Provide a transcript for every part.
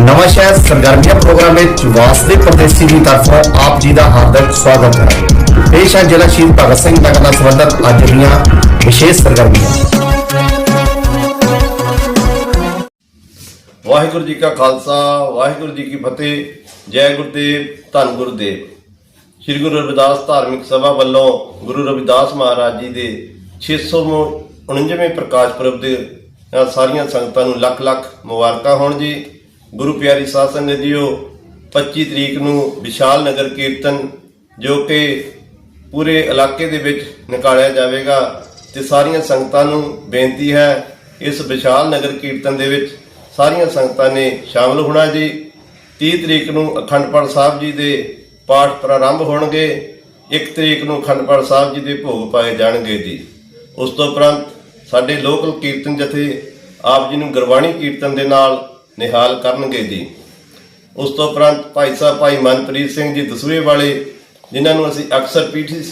ਨਵਾਂ ਸ਼ਹਿਰ ਸਰਗਰਮੀਆਂ ਪ੍ਰੋਗਰਾਮ ਵਿੱਚ ਵਾਸਤੇ ਪ੍ਰਦੇਸ਼ੀ ਦੀ ਤਰਫੋਂ ਆਪ ਜੀ ਦਾ ਹਾਰਦਿਕ ਸਵਾਗਤ ਹੈ। ਪੇਸ਼ ਹੈ ਜ਼ਿਲ੍ਹਾ ਸ਼ਹੀਦ ਭਗਤ ਸਿੰਘ ਨਗਰ ਨਾਲ ਸੰਬੰਧਿਤ ਅੱਜ ਦੀਆਂ ਵਿਸ਼ੇਸ਼ ਸਰਗਰਮੀਆਂ। ਵਾਹਿਗੁਰੂ ਜੀ ਕਾ ਖਾਲਸਾ, ਵਾਹਿਗੁਰੂ ਜੀ ਕੀ ਫਤਿਹ, ਜੈ ਗੁਰਦੇਵ, ਧੰਨ ਗੁਰਦੇਵ। ਸ੍ਰੀ ਗੁਰੂ ਰਵਿਦਾਸ ਧਾਰਮਿਕ ਸਭਾ ਵੱਲੋਂ ਗੁਰੂ ਰਵਿਦਾਸ ਮਹਾਰਾਜ ਜੀ ਦੇ 649ਵੇਂ ਪ੍ਰਕਾਸ਼ ਪੁਰਬ ਦੇ ਸਾਰੀਆਂ ਸੰਗਤਾਂ ਨੂੰ ਲੱਖ ਲੱਖ ਮੁਬਾਰਕਾਂ ਹੋਣ ਜੀ। ਗੁਰੂ ਪਿਆਰੀ ਸਾਧ ਸੰਗਤ ਜੀਓ 25 ਤਰੀਕ ਨੂੰ ਵਿਸ਼ਾਲ ਨਗਰ ਕੀਰਤਨ, ਜੋ ਕਿ ਪੂਰੇ ਇਲਾਕੇ ਦੇ ਵਿੱਚ ਨਿਕਾਲਿਆ ਜਾਵੇਗਾ ਤੇ ਸਾਰੀਆਂ ਸੰਗਤਾਂ ਨੂੰ ਬੇਨਤੀ ਹੈ, ਇਸ ਵਿਸ਼ਾਲ ਨਗਰ ਕੀਰਤਨ ਦੇ ਵਿੱਚ ਸਾਰੀਆਂ ਸੰਗਤਾਂ ਨੇ ਸ਼ਾਮਲ ਹੋਣਾ ਜੀ। 30 ਤਰੀਕ ਨੂੰ ਅਖੰਡ ਪਾਠ ਸਾਹਿਬ ਜੀ ਦੇ ਪਾਠ ਪ੍ਰਾਰੰਭ ਹੋਣਗੇ 1 ਤਰੀਕ ਨੂੰ ਅਖੰਡ ਪਾਠ ਸਾਹਿਬ ਜੀ ਦੇ ਭੋਗ ਪਾਏ ਜਾਣਗੇ ਜੀ। ਉਸ ਤੋਂ ਉਪਰੰਤ ਸਾਡੇ ਲੋਕਲ ਕੀਰਤਨ ਜਥੇ ਆਪ ਜੀ ਨੂੰ ਗੁਰਬਾਣੀ ਕੀਰਤਨ ਦੇ ਨਾਲ ਨਿਹਾਲ ਕਰਨਗੇ ਜੀ। ਉਸ ਤੋਂ ਉਪਰੰਤ ਭਾਈ ਸਾਹਿਬ, ਭਾਈ ਮਨਪ੍ਰੀਤ ਸਿੰਘ ਜੀ ਦਸੂਏ ਵਾਲੇ, ਜਿਨ੍ਹਾਂ ਨੂੰ ਅਸੀਂ ਅਕਸਰ ਪੀਟੀ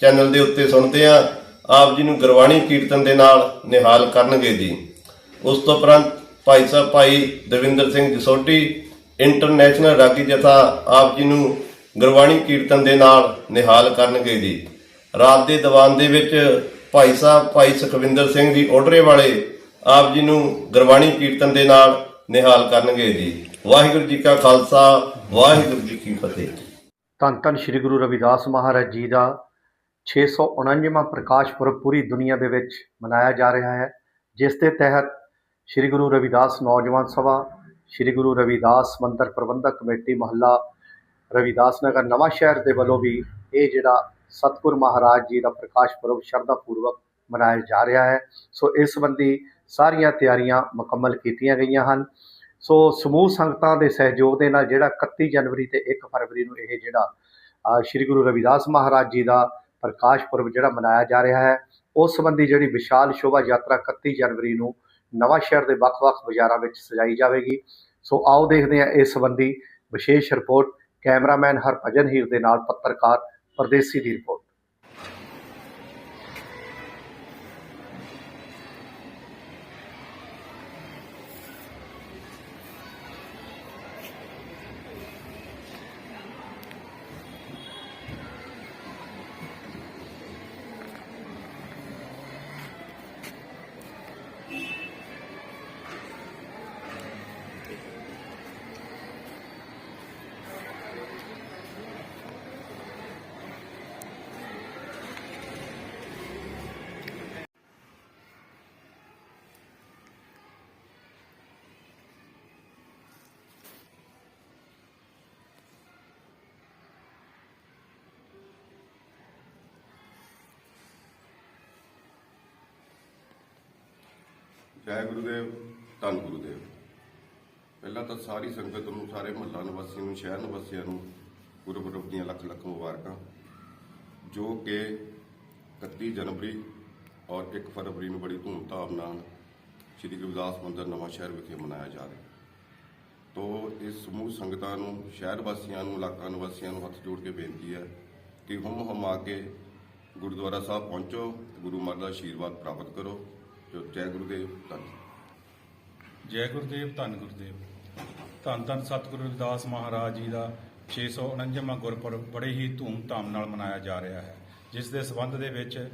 ਚੈਨਲ ਦੇ ਉੱਤੇ ਸੁਣਦੇ ਹਾਂ, ਆਪ ਜੀ ਨੂੰ ਗੁਰਬਾਣੀ ਕੀਰਤਨ ਦੇ ਨਾਲ ਨਿਹਾਲ ਕਰਨਗੇ ਜੀ। ਉਸ ਤੋਂ ਉਪਰੰਤ ਭਾਈ ਸਾਹਿਬ, ਭਾਈ ਦਵਿੰਦਰ ਸਿੰਘ ਜਸੋਟੀ, ਇੰਟਰਨੈਸ਼ਨਲ ਰਾਗੀ ਜਥਾ, ਆਪ ਜੀ ਨੂੰ ਗੁਰਬਾਣੀ ਕੀਰਤਨ ਦੇ ਨਾਲ ਨਿਹਾਲ ਕਰਨਗੇ ਜੀ। ਰਾਤ ਦੇ ਦੀਵਾਨ ਦੇ ਵਿੱਚ ਭਾਈ ਸਾਹਿਬ, ਭਾਈ ਸੁਖਵਿੰਦਰ ਸਿੰਘ ਜੀ ਓਡਰੇ ਵਾਲੇ, ਆਪ ਜੀ ਨੂੰ ਗੁਰਬਾਣੀ ਕੀਰਤਨ ਦੇ ਨਾਲ ਨਿਹਾਲ ਕਰਨਗੇ ਜੀ। ਵਾਹਿਗੁਰੂ ਜੀ ਕਾ ਖਾਲਸਾ, ਵਾਹਿਗੁਰੂ ਜੀ ਕੀ ਫਤਿਹ। ਧੰਨ ਧੰਨ ਸ੍ਰੀ ਗੁਰੂ ਰਵਿਦਾਸ ਮਹਾਰਾਜ ਜੀ ਦਾ 649ਵਾਂ ਪ੍ਰਕਾਸ਼ ਪੁਰਬ ਪੂਰੀ ਦੁਨੀਆ ਦੇ ਵਿੱਚ ਮਨਾਇਆ ਜਾ ਰਿਹਾ ਹੈ, ਜਿਸ ਦੇ ਤਹਿਤ ਸ੍ਰੀ ਗੁਰੂ ਰਵਿਦਾਸ ਨੌਜਵਾਨ ਸਭਾ, ਸ੍ਰੀ ਗੁਰੂ ਰਵਿਦਾਸ ਮੰਦਰ ਪ੍ਰਬੰਧਕ ਕਮੇਟੀ ਮਹੱਲਾ, ਰਵਿਦਾਸ ਨਗਰ ਨਵਾਂ ਸ਼ਹਿਰ ਦੇ ਵੱਲੋਂ ਵੀ ਇਹ ਜਿਹੜਾ ਸਤਿਗੁਰ ਮਹਾਰਾਜ ਜੀ ਦਾ ਪ੍ਰਕਾਸ਼ ਪੁਰਬ ਸ਼ਰਧਾ ਪੂਰਵਕ ਮਨਾਇਆ ਜਾ ਰਿਹਾ ਹੈ। ਸੋ ਇਸ ਸੰਬੰਧੀ ਸਾਰੀਆਂ ਤਿਆਰੀਆਂ ਮੁਕੰਮਲ ਕੀਤੀਆਂ ਗਈਆਂ ਹਨ। ਸੋ ਸਮੂਹ ਸੰਗਤਾਂ ਦੇ ਸਹਿਯੋਗ ਦੇ ਨਾਲ ਜਿਹੜਾ 31 ਜਨਵਰੀ ਤੇ 1 ਫਰਵਰੀ ਨੂੰ ਇਹ ਜਿਹੜਾ ਸ਼੍ਰੀ ਗੁਰੂ ਰਵਿਦਾਸ ਮਹਾਰਾਜ ਜੀ ਦਾ ਪ੍ਰਕਾਸ਼ ਪੁਰਬ ਜਿਹੜਾ ਮਨਾਇਆ ਜਾ ਰਿਹਾ ਹੈ, ਉਸ ਸੰਬੰਧੀ ਜਿਹੜੀ ਵਿਸ਼ਾਲ ਸ਼ੋਭਾ ਯਾਤਰਾ 31 ਜਨਵਰੀ ਨੂੰ ਨਵਾਂ ਸ਼ਹਿਰ ਦੇ ਵੱਖ-ਵੱਖ ਬਾਜ਼ਾਰਾਂ ਵਿੱਚ ਸਜਾਈ ਜਾਵੇਗੀ। ਸੋ ਆਓ ਦੇਖਦੇ ਹਾਂ ਇਸ ਸੰਬੰਧੀ ਵਿਸ਼ੇਸ਼ ਰਿਪੋਰਟ ਕੈਮਰਾਮੈਨ ਹਰਭਜਨ ਹੀਰ ਦੇ ਨਾਲ ਪੱਤਰਕਾਰ ਪਰਦੇਸੀ ਦੀ ਰਿਪੋਰਟ। ਜੈ ਗੁਰੂਦੇਵ, ਧੰਨ ਗੁਰੂਦੇਵ। ਪਹਿਲਾਂ ਤਾਂ ਸਾਰੀ ਸੰਗਤ ਨੂੰ, ਸਾਰੇ ਮਹੱਲਾ ਨਿਵਾਸੀਆਂ ਨੂੰ, ਸ਼ਹਿਰ ਨਿਵਾਸੀਆਂ ਨੂੰ, ਗੁਰਪੁਰਬ ਦੀਆਂ ਲੱਖ ਲੱਖ ਮੁਬਾਰਕਾਂ। ਜੋ ਕਿ 31 ਜਨਵਰੀ ਔਰ 1 ਫਰਵਰੀ ਨੂੰ ਬੜੀ ਧੂਮਧਾਮ ਨਾਲ ਸ੍ਰੀ ਗੁਰਦਾਸ ਮੰਦਰ ਨਵਾਂ ਸ਼ਹਿਰ ਵਿਖੇ ਮਨਾਇਆ ਜਾ ਰਿਹਾ ਤੋ ਇਸ ਸਮੂਹ ਸੰਗਤਾਂ ਨੂੰ, ਸ਼ਹਿਰ ਵਾਸੀਆਂ ਨੂੰ, ਇਲਾਕਾ ਨਿਵਾਸੀਆਂ ਨੂੰ ਹੱਥ ਜੋੜ ਕੇ ਬੇਨਤੀ ਹੈ ਕਿ ਹੁਮ ਆ ਕੇ ਗੁਰਦੁਆਰਾ ਸਾਹਿਬ ਪਹੁੰਚੋ, ਗੁਰੂ ਮਹਾਰਾਜ ਦਾ ਆਸ਼ੀਰਵਾਦ ਪ੍ਰਾਪਤ ਕਰੋ। ਜੈ ਗੁਰੂਦੇਵ ਧੰਨ। ਜੈ ਗੁਰਦੇਵ, ਧੰਨ ਗੁਰਦੇਵ। ਧੰਨ ਧੰਨ ਸਤਿਗੁਰੂ ਰਵਿਦਾਸ ਮਹਾਰਾਜ ਜੀ ਦਾ 649ਵਾਂ ਗੁਰਪੁਰਬ ਬੜੇ ਹੀ ਧੂਮ-ਧਾਮ ਨਾਲ ਮਨਾਇਆ ਜਾ ਰਿਹਾ ਹੈ। ਜਿਸ ਦੇ ਸਬੰਧ ਦੇ ਵਿੱਚ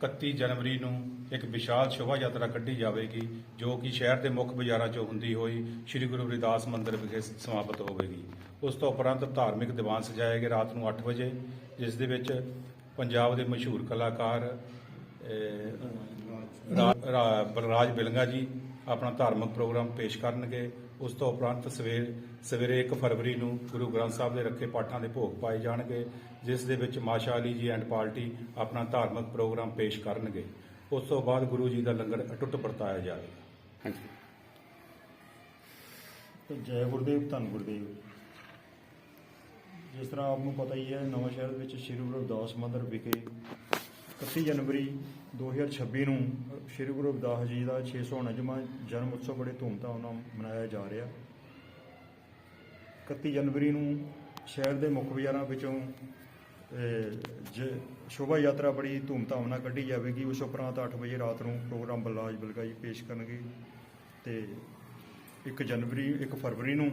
31 ਜਨਵਰੀ ਨੂੰ ਇੱਕ ਵਿਸ਼ਾਲ ਸ਼ੋਭਾ ਯਾਤਰਾ ਕੱਢੀ ਜਾਵੇਗੀ, ਜੋ ਕਿ ਸ਼ਹਿਰ ਦੇ ਮੁੱਖ ਬਾਜ਼ਾਰਾਂ 'ਚੋਂ ਹੁੰਦੀ ਹੋਈ ਸ੍ਰੀ ਗੁਰੂ ਰਵਿਦਾਸ ਮੰਦਿਰ ਵਿਖੇ ਸਮਾਪਤ ਹੋਵੇਗੀ। ਉਸ ਤੋਂ ਉਪਰੰਤ ਧਾਰਮਿਕ ਦੀਵਾਨ ਸਜਾਏ ਗਏ ਰਾਤ ਨੂੰ 8 ਵਜੇ, ਜਿਸ ਦੇ ਵਿੱਚ ਪੰਜਾਬ ਦੇ ਮਸ਼ਹੂਰ ਕਲਾਕਾਰ ਬਲਰਾਜ ਬਿਲੰਗਾ ਜੀ ਆਪਣਾ ਧਾਰਮਿਕ ਪ੍ਰੋਗਰਾਮ ਪੇਸ਼ ਕਰਨਗੇ। ਉਸ ਤੋਂ ਉਪਰੰਤ ਸਵੇਰ ਸਵੇਰੇ 1 ਫਰਵਰੀ ਨੂੰ ਗੁਰੂ ਗ੍ਰੰਥ ਸਾਹਿਬ ਦੇ ਰੱਖੇ ਪਾਠਾਂ ਦੇ ਭੋਗ ਪਾਏ ਜਾਣਗੇ ਜਿਸ ਦੇ ਵਿੱਚ ਮਾਸ਼ਾ ਅਲੀ ਜੀ ਐਂਡ ਪਾਰਟੀ ਆਪਣਾ ਧਾਰਮਿਕ ਪ੍ਰੋਗਰਾਮ ਪੇਸ਼ ਕਰਨਗੇ। ਉਸ ਤੋਂ ਬਾਅਦ ਗੁਰੂ ਜੀ ਦਾ ਲੰਗਰ ਅਟੁੱਟ ਵਰਤਾਇਆ ਜਾਵੇਗਾ। ਜੈ ਗੁਰਦੇਵ ਧੰਨ ਗੁਰਦੇਵ। ਜਿਸ ਤਰ੍ਹਾਂ ਆਪ ਨੂੰ ਪਤਾ ਹੀ ਹੈ ਨਵਾਂ ਸ਼ਹਿਰ ਵਿੱਚ ਸ੍ਰੀ ਗੁਰੂ ਰਵਿਦਾਸ ਮੰਦਰ ਵਿਖੇ 31 ਜਨਵਰੀ 2026 ਨੂੰ ਸ੍ਰੀ ਗੁਰੂ ਰਵਿਦਾਸ ਜੀ ਦਾ 649ਵਾਂ ਜਨਮ ਉਤਸਵ ਬੜੇ ਧੂਮਧਾਮ ਨਾਲ ਮਨਾਇਆ ਜਾ ਰਿਹਾ। 31 ਜਨਵਰੀ ਨੂੰ ਸ਼ਹਿਰ ਦੇ ਮੁੱਖ ਬਾਜ਼ਾਰਾਂ ਵਿੱਚੋਂ ਜ, ਸ਼ੋਭਾ ਯਾਤਰਾ ਬੜੀ ਧੂਮਧਾਮ ਨਾਲ ਕੱਢੀ ਜਾਵੇਗੀ। ਉਸ ਉਪਰੰਤ 8 ਵਜੇ ਰਾਤ ਨੂੰ ਪ੍ਰੋਗਰਾਮ ਬਲਰਾਜ ਬਲਗਾ ਪੇਸ਼ ਕਰਨਗੇ ਤੇ 1 ਜਨਵਰੀ 1 ਫਰਵਰੀ ਨੂੰ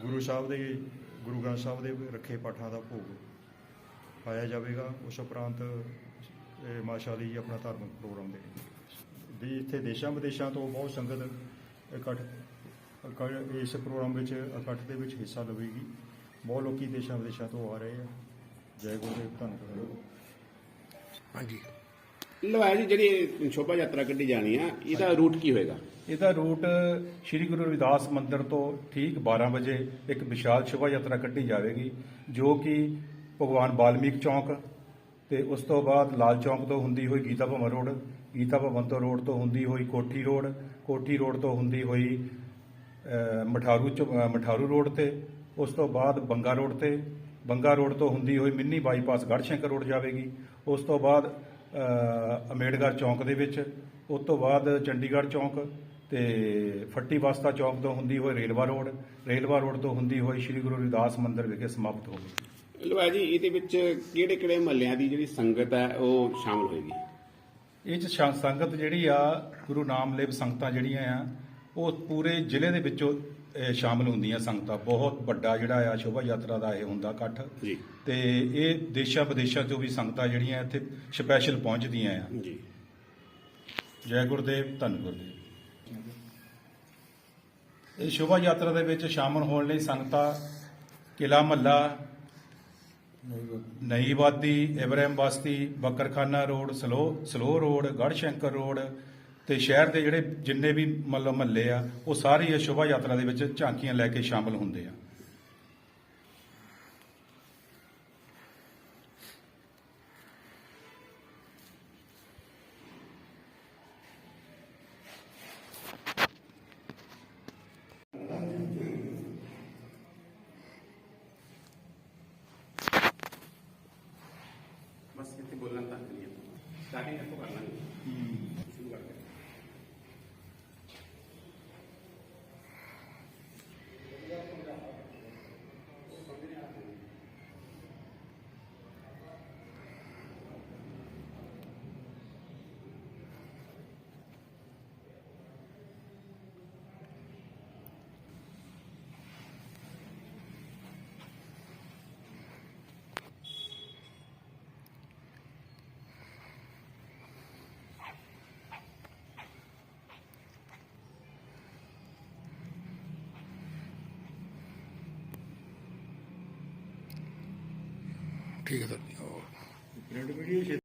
ਗੁਰੂ ਸਾਹਿਬ ਦੇ, ਗੁਰੂ ਗ੍ਰੰਥ ਸਾਹਿਬ ਦੇ ਰੱਖੇ ਪਾਠਾਂ ਦਾ ਭੋਗ ਪਾਇਆ ਜਾਵੇਗਾ। ਉਸ ਉਪਰੰਤ ਮਾਸ਼ਾਅੱਲਾ ਜੀ ਆਪਣਾ ਧਾਰਮਿਕ ਪ੍ਰੋਗਰਾਮ ਦੇ ਵੀ ਇੱਥੇ ਦੇਸ਼ਾਂ ਵਿਦੇਸ਼ਾਂ ਤੋਂ ਬਹੁਤ ਸੰਗਤ ਇਕੱਠ ਇਸ ਪ੍ਰੋਗਰਾਮ ਵਿੱਚ ਇਕੱਠ ਦੇ ਵਿੱਚ ਹਿੱਸਾ ਲਵੇਗੀ। ਬਹੁਤ ਲੋਕੀ ਦੇਸ਼ਾਂ ਵਿਦੇਸ਼ਾਂ ਤੋਂ ਆ ਰਹੇ ਆ। ਜੈ ਗੁਰਦੇਵ ਧੰਨਵਾਦ ਹਾਂਜੀ। ਲਵਾਇਆ ਜੀ ਜਿਹੜੀ ਸ਼ੋਭਾ ਯਾਤਰਾ ਕੱਢੀ ਜਾਣੀ ਆ ਇਹਦਾ ਰੂਟ ਕੀ ਹੋਏਗਾ? ਇਹਦਾ ਰੂਟ ਸ੍ਰੀ ਗੁਰੂ ਰਵਿਦਾਸ ਮੰਦਿਰ ਤੋਂ ਠੀਕ 12 ਵਜੇ ਇੱਕ ਵਿਸ਼ਾਲ ਸ਼ੋਭਾ ਯਾਤਰਾ ਕੱਢੀ ਜਾਵੇਗੀ ਜੋ ਕਿ ਭਗਵਾਨ ਵਾਲਮੀਕ ਚੌਂਕ ਤੇ ਉਸ ਤੋਂ ਬਾਅਦ ਲਾਲ ਚੌਂਕ ਤੋਂ ਹੁੰਦੀ ਹੋਈ ਗੀਤਾ ਭਵਨ ਰੋਡ ਗੀਤਾ ਭਵਨ ਤੋਂ ਰੋਡ ਤੋਂ ਹੁੰਦੀ ਹੋਈ ਕੋਠੀ ਰੋਡ ਕੋਠੀ ਰੋਡ ਤੋਂ ਹੁੰਦੀ ਹੋਈ ਮਠਾਰੂ ਚ ਮਠਾਰੂ ਰੋਡ ਤੇ ਉਸ ਤੋਂ ਬਾਅਦ ਬੰਗਾ ਰੋਡ ਤੇ ਬੰਗਾ ਰੋਡ ਤੋਂ ਹੁੰਦੀ ਹੋਈ ਮਿੰਨੀ ਬਾਈਪਾਸ ਗੜਸ਼ੰਕਰ ਰੋਡ ਜਾਵੇਗੀ ਉਸ ਤੋਂ ਬਾਅਦ ਅ, ਚੌਂਕ ਦੇ ਵਿੱਚ ਉਸ ਤੋਂ ਬਾਅਦ ਚੰਡੀਗੜ੍ਹ ਚੌਂਕ ਤੇ ਫੱਟੀ ਬਸਤਾ ਚੌਂਕ ਤੋਂ ਹੁੰਦੀ ਹੋਈ ਰੇਲਵਾ ਰੋਡ ਰੇਲਵਾ ਰੋਡ ਤੋਂ ਹੁੰਦੀ ਹੋਈ ਸ੍ਰੀ ਗੁਰੂ ਰਵਿਦਾਸ ਮੰਦਿਰ ਵਿਖੇ ਸਮਾਪਤ ਹੋਵੇਗੀ ਲਵਾਇਆ ਜੀ ਇਹਦੇ ਵਿੱਚ ਕਿਹੜੇ ਕਿਹੜੇ ਮਹੱਲਿਆਂ ਦੀ ਜਿਹੜੀ ਸੰਗਤ ਹੈ ਉਹ ਸ਼ਾਮਲ ਹੋਏਗੀ? ਇਹ ਚ ਸ਼ਾ- ਸੰਗਤ ਜਿਹੜੀ ਆ ਗੁਰੂ ਨਾਮਲੇਵ ਸੰਗਤਾਂ ਜਿਹੜੀਆਂ ਆ ਉਹ ਪੂਰੇ ਜ਼ਿਲ੍ਹੇ ਦੇ ਵਿੱਚੋਂ ਅਹ, ਸ਼ਾਮਲ ਹੁੰਦੀਆਂ ਸੰਗਤਾਂ। ਬਹੁਤ ਵੱਡਾ ਜਿਹੜਾ ਆ ਸ਼ੋਭਾ ਯਾਤਰਾ ਦਾ ਇਹ ਹੁੰਦਾ ਇਕੱਠ। ਜੀ। ਤੇ ਇਹ ਦੇਸ਼ਾਂ ਵਿਦੇਸ਼ਾਂ ਤੋਂ ਵੀ ਸੰਗਤਾਂ ਜਿਹੜੀਆਂ ਇੱਥੇ ਸਪੈਸ਼ਲ ਪਹੁੰਚਦੀਆਂ ਆ। ਜੀ। ਜੈ ਗੁਰਦੇਵ ਧੰਨ ਗੁਰਦੇਵ। ਇਹ ਸ਼ੋਭਾ ਯਾਤਰਾ ਦੇ ਵਿੱਚ ਸ਼ਾਮਲ ਹੋਣ ਲਈ ਸੰਗਤਾਂ ਕਿਲਾ ਮਹੱਲਾ ਨਈ ਵਾਦੀ Ibrahim Basti, Bakkarkhana road, slow slow road, Garhshankar road ਤੇ ਸ਼ਹਿਰ ਦੇ ਜਿਹੜੇ ਜਿੰਨੇ ਵੀ ਮਤਲਬ ਮਹੱਲੇ ਆ, ਉਹ ਸਾਰੇ ਇਹ ਸ਼ੋਭਾ ਯਾਤਰਾ ਦੇ ਵਿੱਚ ਝਾਂਕੀਆਂ ਲੈ ਕੇ ਸ਼ਾਮਲ ਹੁੰਦੇ ਆ। ਠੀਕ ਹੈ sir print media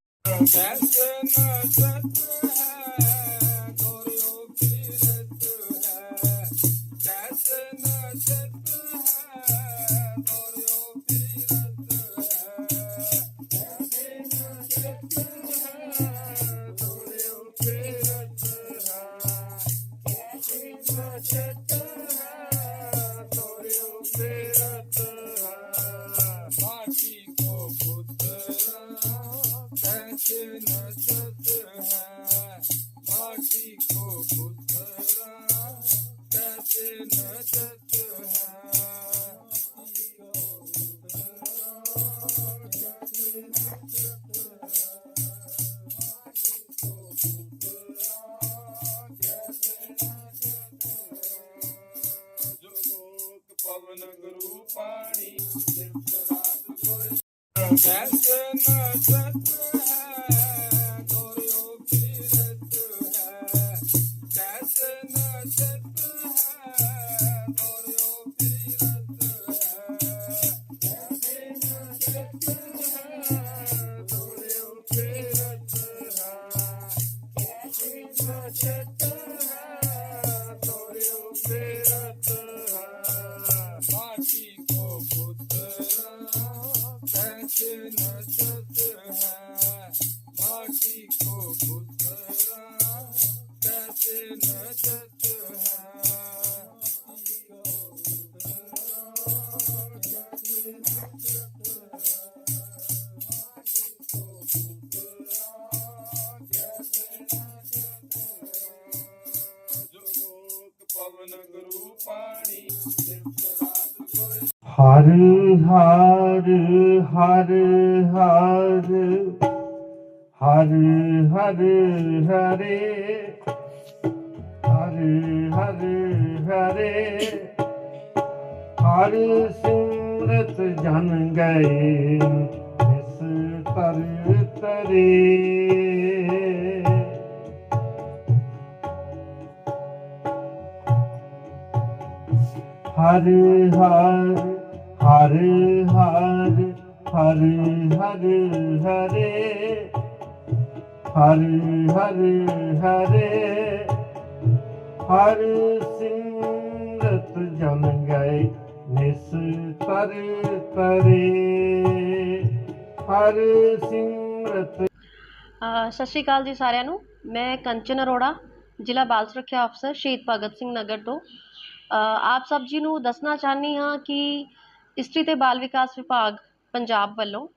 That's enough. ਹਰ ਹਰ ਹਰ ਹਰ ਹਰ ਹਰ ਹਰੇ ਹਰ ਹਰ ਹਰੇ ਹਰ ਸਿਮਰਤ ਜਨ ਗਏ ਤਰ ਤਰੇ ਹਰ ਹਰ ਹਰ ਹਰ ਹਰ ਹਰ ਹਰੇ, ਹਰ ਹਰ ਹਰੇ, ਹਰ ਸਿਮਰਤ ਜਨ ਗਏ ਨਿਸ ਤਰ ਤਰੇ। ਹਰ ਸਿਮਰਤ। ਸਤਿ ਸ਼੍ਰੀ ਅਕਾਲ ਜੀ ਸਾਰਿਆਂ ਨੂੰ। ਮੈਂ ਕੰਚਨ ਅਰੋੜਾ, ਜ਼ਿਲ੍ਹਾ ਬਾਲ ਸੁਰੱਖਿਆ ਅਫਸਰ ਸ਼ਹੀਦ ਭਗਤ ਸਿੰਘ ਨਗਰ ਤੋਂ। ਆਪ ਸਭ ਜੀ ਨੂੰ ਦੱਸਣਾ ਚਾਹੁੰਦੀ ਹਾਂ ਕਿ ਇਸਤਰੀ ਤੇ ਬਾਲ ਵਿਕਾਸ ਵਿਭਾਗ ਪੰਜਾਬ ਵੱਲੋਂ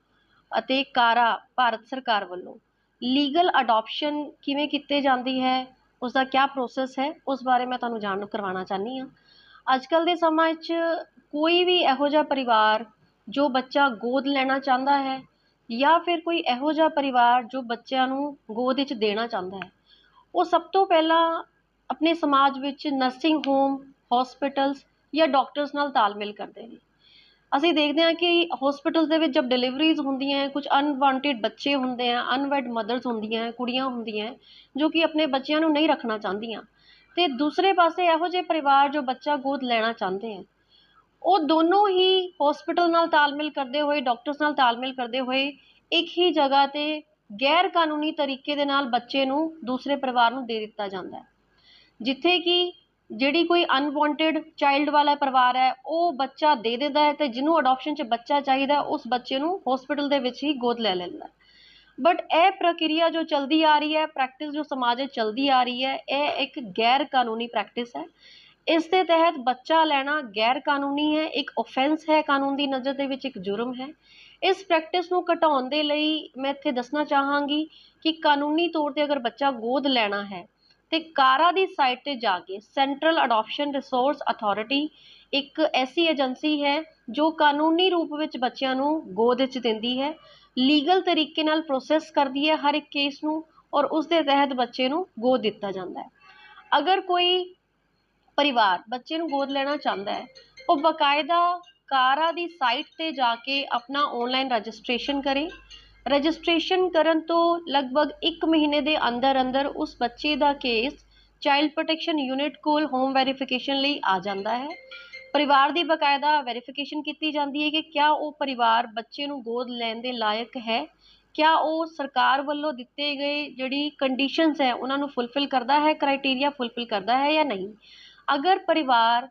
ਅਤੇ ਕਾਰਾ ਭਾਰਤ ਸਰਕਾਰ ਵੱਲੋਂ ਲੀਗਲ ਅਡਾਪਸ਼ਨ ਕਿਵੇਂ ਕੀਤੇ ਜਾਂਦੀ ਹੈ ਉਸ ਦਾ ਕੀ ਪ੍ਰੋਸੈਸ ਹੈ, ਉਸ ਬਾਰੇ ਮੈਂ ਤੁਹਾਨੂੰ ਜਾਣੂ ਕਰਵਾਉਣਾ ਚਾਹੁੰਦੀ ਹਾਂ। ਅੱਜ ਕੱਲ੍ਹ ਦੇ ਸਮਾਂ 'ਚ ਕੋਈ ਵੀ ਇਹੋ ਜਿਹਾ ਪਰਿਵਾਰ ਜੋ ਬੱਚਾ ਗੋਦ ਲੈਣਾ ਚਾਹੁੰਦਾ ਹੈ ਜਾਂ ਫਿਰ ਕੋਈ ਇਹੋ ਜਿਹਾ ਪਰਿਵਾਰ ਜੋ ਬੱਚਿਆਂ ਨੂੰ ਗੋਦ ਵਿੱਚ ਦੇਣਾ ਚਾਹੁੰਦਾ ਹੈ। ਉਹ ਸਭ ਤੋਂ ਪਹਿਲਾਂ ਆਪਣੇ ਸਮਾਜ ਵਿੱਚ ਨਰਸਿੰਗ ਹੋਮ ਹੋਸਪਿਟਲਸ ਜਾਂ ਡਾਕਟਰਸ ਨਾਲ ਤਾਲਮੇਲ ਕਰਦੇ ਨੇ। ਅਸੀਂ ਦੇਖਦੇ ਹਾਂ ਕਿ ਹੋਸਪਿਟਲਸ ਦੇ ਵਿੱਚ ਜਦ ਡਿਲੀਵਰੀਜ਼ ਹੁੰਦੀਆਂ ਹੈ ਕੁਝ ਅਨਵਾਂਟਿਡ ਬੱਚੇ ਹੁੰਦੇ ਆ ਅਨਵੈਡ ਮਦਰਸ ਹੁੰਦੀਆਂ ਕੁੜੀਆਂ ਹੁੰਦੀਆਂ ਜੋ ਕਿ ਆਪਣੇ ਬੱਚਿਆਂ ਨੂੰ ਨਹੀਂ ਰੱਖਣਾ ਚਾਹੁੰਦੀਆਂ। ਅਤੇ ਦੂਸਰੇ ਪਾਸੇ ਇਹੋ ਜਿਹੇ ਪਰਿਵਾਰ ਜੋ ਬੱਚਾ ਗੋਦ ਲੈਣਾ ਚਾਹੁੰਦੇ ਹੈ ਉਹ ਦੋਨੋਂ ਹੀ ਹਸਪੀਟਲ ਨਾਲ ਤਾਲਮੇਲ ਕਰਦੇ ਹੋਏ ਡਾਕਟਰਸ ਨਾਲ ਤਾਲਮੇਲ ਕਰਦੇ ਹੋਏ ਇੱਕ ਹੀ ਜਗ੍ਹਾ ਤੇ ਗੈਰ ਕਾਨੂੰਨੀ ਤਰੀਕੇ ਦੇ ਨਾਲ ਬੱਚੇ ਨੂੰ ਦੂਸਰੇ ਪਰਿਵਾਰ ਨੂੰ ਦੇ ਦਿੱਤਾ ਜਾਂਦਾ ਹੈ। ਜਿੱਥੇ ਕਿ ਜਿਹੜੀ ਕੋਈ ਅਨਵਾਂਟਿਡ ਚਾਈਲਡ ਵਾਲਾ ਪਰਿਵਾਰ ਹੈ, ਉਹ ਬੱਚਾ ਦੇ ਦਿੰਦਾ ਹੈ ਅਤੇ ਜਿਹਨੂੰ ਅਡੋਪਸ਼ਨ 'ਚ ਬੱਚਾ ਚਾਹੀਦਾ, ਉਸ ਬੱਚੇ ਨੂੰ ਹਸਪੀਟਲ ਦੇ ਵਿੱਚ ਹੀ ਗੋਦ ਲੈ ਲੈਂਦਾ ਬਟ ਇਹ ਪ੍ਰਕਿਰਿਆ ਜੋ ਚਲਦੀ ਆ ਰਹੀ ਹੈ ਪ੍ਰੈਕਟਿਸ ਜੋ ਸਮਾਜ 'ਚ ਚਲਦੀ ਆ ਰਹੀ ਹੈ, ਇਹ ਇੱਕ ਗੈਰ ਕਾਨੂੰਨੀ ਪ੍ਰੈਕਟਿਸ ਹੈ। ਇਸ ਦੇ ਤਹਿਤ ਬੱਚਾ ਲੈਣਾ ਗੈਰ ਕਾਨੂੰਨੀ ਹੈ, ਇੱਕ ਆਫੈਂਸ ਹੈ, ਕਾਨੂੰਨ ਦੀ ਨਜ਼ਰ ਦੇ ਵਿੱਚ ਇੱਕ ਜੁਰਮ ਹੈ। ਇਸ ਪ੍ਰੈਕਟਿਸ ਨੂੰ ਘਟਾਉਣ ਦੇ ਲਈ ਮੈਂ ਇੱਥੇ ਦੱਸਣਾ ਚਾਹਾਂਗੀ ਕਿ ਕਾਨੂੰਨੀ ਤੌਰ ਤੇ ਅਗਰ ਬੱਚਾ ਗੋਦ ਲੈਣਾ ਹੈ, ਤੇ ਕਾਰਾ ਦੀ ਸਾਈਟ ਤੇ ਜਾ ਕੇ ਸੈਂਟਰਲ ਅਡਾਪਸ਼ਨ ਰਿਸੋਰਸ ਅਥਾਰਟੀ ਇੱਕ ਐਸੀ ਏਜੰਸੀ ਹੈ ਜੋ ਕਾਨੂੰਨੀ ਰੂਪ ਵਿੱਚ ਬੱਚਿਆਂ ਨੂੰ ਗੋਦ ਵਿੱਚ ਦਿੰਦੀ ਹੈ ਲੀਗਲ ਤਰੀਕੇ ਨਾਲ ਪ੍ਰੋਸੈਸ ਕਰਦੀ ਹੈ ਹਰ ਇੱਕ ਕੇਸ ਨੂੰ ਔਰ ਉਸ ਦੇ ਤਹਿਤ ਬੱਚੇ ਨੂੰ ਗੋਦ ਦਿੱਤਾ ਜਾਂਦਾ ਹੈ। ਅਗਰ ਕੋਈ ਪਰਿਵਾਰ, ਬੱਚੇ ਨੂੰ ਗੋਦ ਲੈਣਾ ਚਾਹੁੰਦਾ ਹੈ। ਉਹ ਬਾਕਾਇਦਾ ਕਾਰਾ ਦੀ ਸਾਈਟ ਤੇ ਜਾ ਕੇ ਆਪਣਾ ਆਨਲਾਈਨ ਰਜਿਸਟ੍ਰੇਸ਼ਨ ਕਰੇ। ਰਜਿਸਟ੍ਰੇਸ਼ਨ ਕਰਨ ਤੋਂ ਲਗਭਗ 1 ਮਹੀਨੇ ਦੇ ਅੰਦਰ ਅੰਦਰ ਉਸ ਬੱਚੇ ਦਾ ਕੇਸ ਚਾਈਲਡ ਪ੍ਰੋਟੈਕਸ਼ਨ ਯੂਨਿਟ ਕੋਲ ਹੋਮ ਵੈਰੀਫਿਕੇਸ਼ਨ ਲਈ ਆ ਜਾਂਦਾ ਹੈ। ਪਰਿਵਾਰ ਦੀ ਬਕਾਇਦਾ ਵੈਰੀਫਿਕੇਸ਼ਨ ਕੀਤੀ ਜਾਂਦੀ ਹੈ ਕਿ ਕਿਆ ਉਹ ਪਰਿਵਾਰ ਬੱਚੇ ਨੂੰ ਗੋਦ ਲੈਣ ਦੇ ਲਾਇਕ ਹੈ? ਕਿਆ ਉਹ ਸਰਕਾਰ ਵੱਲੋਂ ਦਿੱਤੇ ਗਏ ਜਿਹੜੀ ਕੰਡੀਸ਼ਨਸ ਹੈ, ਉਹਨਾਂ ਨੂੰ ਫੁੱਲਫਿਲ ਕਰਦਾ ਹੈ ਕ੍ਰਾਈਟੇਰੀਆ ਫੁੱਲਫਿਲ ਕਰਦਾ ਹੈ ਜਾਂ ਨਹੀਂ? ਅਗਰ ਪਰਿਵਾਰ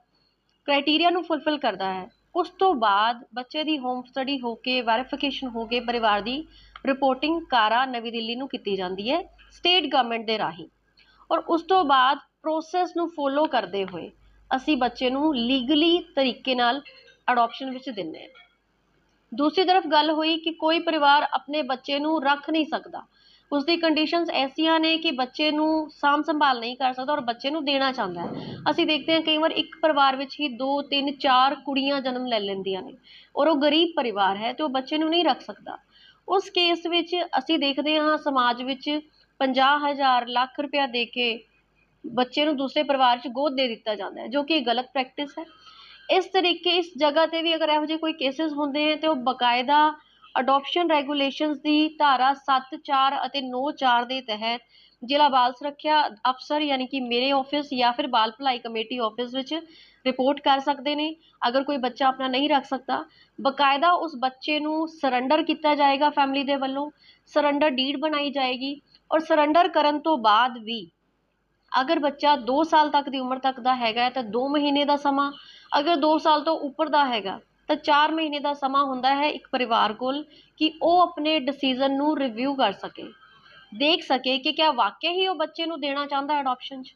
ਕ੍ਰਾਈਟੇਰੀਆ ਨੂੰ ਫੁਲਫਿਲ ਕਰਦਾ ਹੈ, ਉਸ ਤੋਂ ਬਾਅਦ ਬੱਚੇ ਦੀ ਹੋਮ ਸਟੱਡੀ ਹੋ ਕੇ ਵੈਰੀਫਿਕੇਸ਼ਨ ਹੋ ਕੇ ਪਰਿਵਾਰ ਦੀ ਰਿਪੋਰਟਿੰਗ ਕਾਰਾ ਨਵੀਂ ਦਿੱਲੀ ਨੂੰ ਕੀਤੀ ਜਾਂਦੀ ਹੈ ਸਟੇਟ ਗਵਰਨਮੈਂਟ ਦੇ ਰਾਹੀਂ। ਔਰ ਉਸ ਤੋਂ ਬਾਅਦ ਪ੍ਰੋਸੈਸ ਨੂੰ ਫੋਲੋ ਕਰਦੇ ਹੋਏ ਅਸੀਂ ਬੱਚੇ ਨੂੰ ਲੀਗਲੀ ਤਰੀਕੇ ਨਾਲ ਅਡਾਪਸ਼ਨ ਵਿੱਚ ਦਿੰਦੇ ਹਾਂ। ਦੂਸਰੀ ਤਰਫ ਗੱਲ ਹੋਈ ਕਿ ਕੋਈ ਪਰਿਵਾਰ ਆਪਣੇ ਬੱਚੇ ਨੂੰ ਰੱਖ ਨਹੀਂ ਸਕਦਾ। ਉਸ ਦੀ ਕੰਡੀਸ਼ਨਸ ਐਸੀਆਂ ਨੇ ਕਿ ਬੱਚੇ ਨੂੰ ਸਾਂਭ ਸੰਭਾਲ ਨਹੀਂ ਕਰ ਸਕਦਾ ਔਰ ਬੱਚੇ ਨੂੰ ਦੇਣਾ ਚਾਹੁੰਦਾ ਅਸੀਂ ਦੇਖਦੇ ਹਾਂ ਕਈ ਵਾਰ ਇੱਕ ਪਰਿਵਾਰ ਵਿੱਚ ਹੀ ਦੋ, ਤਿੰਨ, ਚਾਰ ਕੁੜੀਆਂ ਜਨਮ ਲੈ ਲੈਂਦੀਆਂ ਨੇ ਔਰ ਉਹ ਗਰੀਬ ਪਰਿਵਾਰ ਹੈ ਅਤੇ ਉਹ ਬੱਚੇ ਨੂੰ ਨਹੀਂ ਰੱਖ ਸਕਦਾ। ਉਸ ਕੇਸ ਵਿੱਚ ਅਸੀਂ ਦੇਖਦੇ ਹਾਂ ਸਮਾਜ ਵਿੱਚ ਪੰਜਾਹ ਹਜ਼ਾਰ, ਲੱਖ ਰੁਪਇਆ ਦੇ ਕੇ ਬੱਚੇ ਨੂੰ ਦੂਸਰੇ ਪਰਿਵਾਰ 'ਚ ਗੋਦ ਦੇ ਦਿੱਤਾ ਜਾਂਦਾ ਹੈ, ਜੋ ਕਿ ਗਲਤ ਪ੍ਰੈਕਟਿਸ ਹੈ। ਇਸ ਤਰੀਕੇ ਇਸ ਜਗ੍ਹਾ ਤੇ ਵੀ ਅਗਰ ਇਹੋ ਜਿਹੇ ਕੋਈ ਕੇਸਿਸ ਹੁੰਦੇ ਹੈ ਤਾਂ ਉਹ ਬਕਾਇਦਾ ਅਡਾਪਸ਼ਨ ਰੈਗੂਲੇਸ਼ਨਸ ਦੀ ਧਾਰਾ 7 4 ਅਤੇ 9 4 ਦੇ ਤਹਿਤ ਜ਼ਿਲ੍ਹਾ ਬਾਲ ਸੁਰੱਖਿਆ ਅਫਸਰ ਯਾਨੀ ਕਿ ਮੇਰੇ ਆਫਿਸ ਜਾਂ ਫਿਰ ਬਾਲ ਭਲਾਈ ਕਮੇਟੀ ਆਫਿਸ ਵਿੱਚ ਰਿਪੋਰਟ ਕਰ ਸਕਦੇ ਨੇ। ਅਗਰ ਕੋਈ ਬੱਚਾ ਆਪਣਾ ਨਹੀਂ ਰੱਖ ਸਕਦਾ, ਬਕਾਇਦਾ ਉਸ ਬੱਚੇ ਨੂੰ ਸਰੈਂਡਰ ਕੀਤਾ ਜਾਏਗਾ ਫੈਮਿਲੀ ਦੇ ਵੱਲੋਂ। ਸਰੈਂਡਰ ਡੀਡ ਬਣਾਈ ਜਾਏਗੀ ਔਰ ਸਰੈਂਡਰ ਕਰਨ ਤੋਂ ਬਾਅਦ ਵੀ ਅਗਰ ਬੱਚਾ 2 ਸਾਲ ਤੱਕ ਦੀ ਉਮਰ ਤੱਕ ਦਾ ਹੈਗਾ ਤਾਂ 2 ਮਹੀਨੇ ਦਾ ਸਮਾਂ, ਅਗਰ 2 ਸਾਲ ਤੋਂ ਉੱਪਰ ਦਾ ਹੈਗਾ ਤਾਂ 4 ਮਹੀਨੇ ਦਾ ਸਮਾਂ ਹੁੰਦਾ ਹੈ ਇੱਕ ਪਰਿਵਾਰ ਕੋਲ ਕਿ ਉਹ ਆਪਣੇ ਡਿਸੀਜਨ ਨੂੰ ਰਿਵਿਊ ਕਰ ਸਕੇ। ਦੇਖ ਸਕੇ ਕਿ ਕਿਆ ਵਾਕਿਆ ਹੀ ਉਹ ਬੱਚੇ ਨੂੰ ਦੇਣਾ ਚਾਹੁੰਦਾ ਹੈ ਅਡਾਪਸ਼ਨ 'ਚ।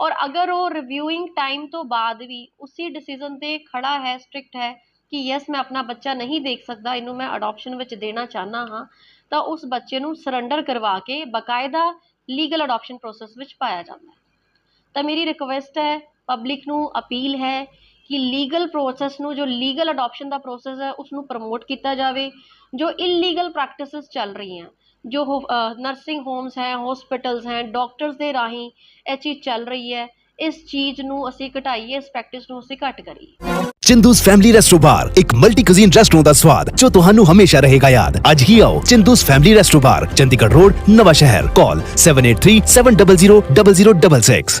ਔਰ ਅਗਰ ਉਹ ਰਿਵਿਊਇੰਗ ਟਾਈਮ ਤੋਂ ਬਾਅਦ ਵੀ ਉਸੇ ਡਿਸੀਜਨ ਤੇ ਖੜਾ ਹੈ ਸਟ੍ਰਿਕਟ ਹੈ ਕਿ ਯੈਸ ਮੈਂ ਆਪਣਾ ਬੱਚਾ ਨਹੀਂ ਦੇਖ ਸਕਦਾ, ਇਹਨੂੰ ਮੈਂ ਅਡਾਪਸ਼ਨ ਵਿੱਚ ਦੇਣਾ ਚਾਹਨਾ ਹਾਂ, ਤਾਂ ਉਸ ਬੱਚੇ ਨੂੰ ਸਰੈਂਡਰ ਕਰਵਾ ਕੇ ਬਕਾਇਦਾ ਲੀਗਲ ਅਡਾਪਸ਼ਨ ਪ੍ਰੋਸੈਸ ਵਿੱਚ ਪਾਇਆ ਜਾਂਦਾ ਹੈ। ਤਾਂ ਮੇਰੀ ਰਿਕੁਐਸਟ ਹੈ ਪਬਲਿਕ ਨੂੰ ਅਪੀਲ ਹੈ ਕਿ ਲੀਗਲ ਪ੍ਰੋਸੈਸ ਨੂੰ, ਜੋ ਲੀਗਲ ਅਡਾਪਸ਼ਨ ਦਾ ਪ੍ਰੋਸੈਸ ਹੈ ਉਸ ਨੂੰ ਪ੍ਰਮੋਟ ਕੀਤਾ ਜਾਵੇ, ਜੋ ਇਲੀਗਲ ਪ੍ਰੈਕਟਿਸਿਸ ਚੱਲ ਰਹੀਆਂ, ਜੋ ਨਰਸਿੰਗ ਹੋਮਸ ਹੈ ਹਸਪੀਟਲਸ ਹੈ ਡਾਕਟਰਸ ਦੇ ਰਾਹੀਂ ਇਹ ਚੀਜ਼ ਚੱਲ ਰਹੀ ਹੈ, ਇਸ ਚੀਜ਼ ਨੂੰ ਅਸੀਂ ਘਟਾਈਏ, ਇਸ ਪ੍ਰੈਕਟਿਸ ਨੂੰ ਅਸੀਂ ਘੱਟ ਕਰੀਏ। ਚਿੰਦੂਸ ਫੈਮਿਲੀ ਰੈਸਟੋ ਬਾਰ ਇੱਕ ਮਲਟੀ ਕੁਜ਼ੀਨ ਰੈਸਟੋਰੈਂਟ ਦਾ ਸਵਾਦ, ਜੋ ਤੁਹਾਨੂੰ ਹਮੇਸ਼ਾ ਰਹੇਗਾ ਯਾਦ। ਅੱਜ ਹੀ ਆਓ Chindu's family resto bar Chandigarh road Nawanshahr call 7837000066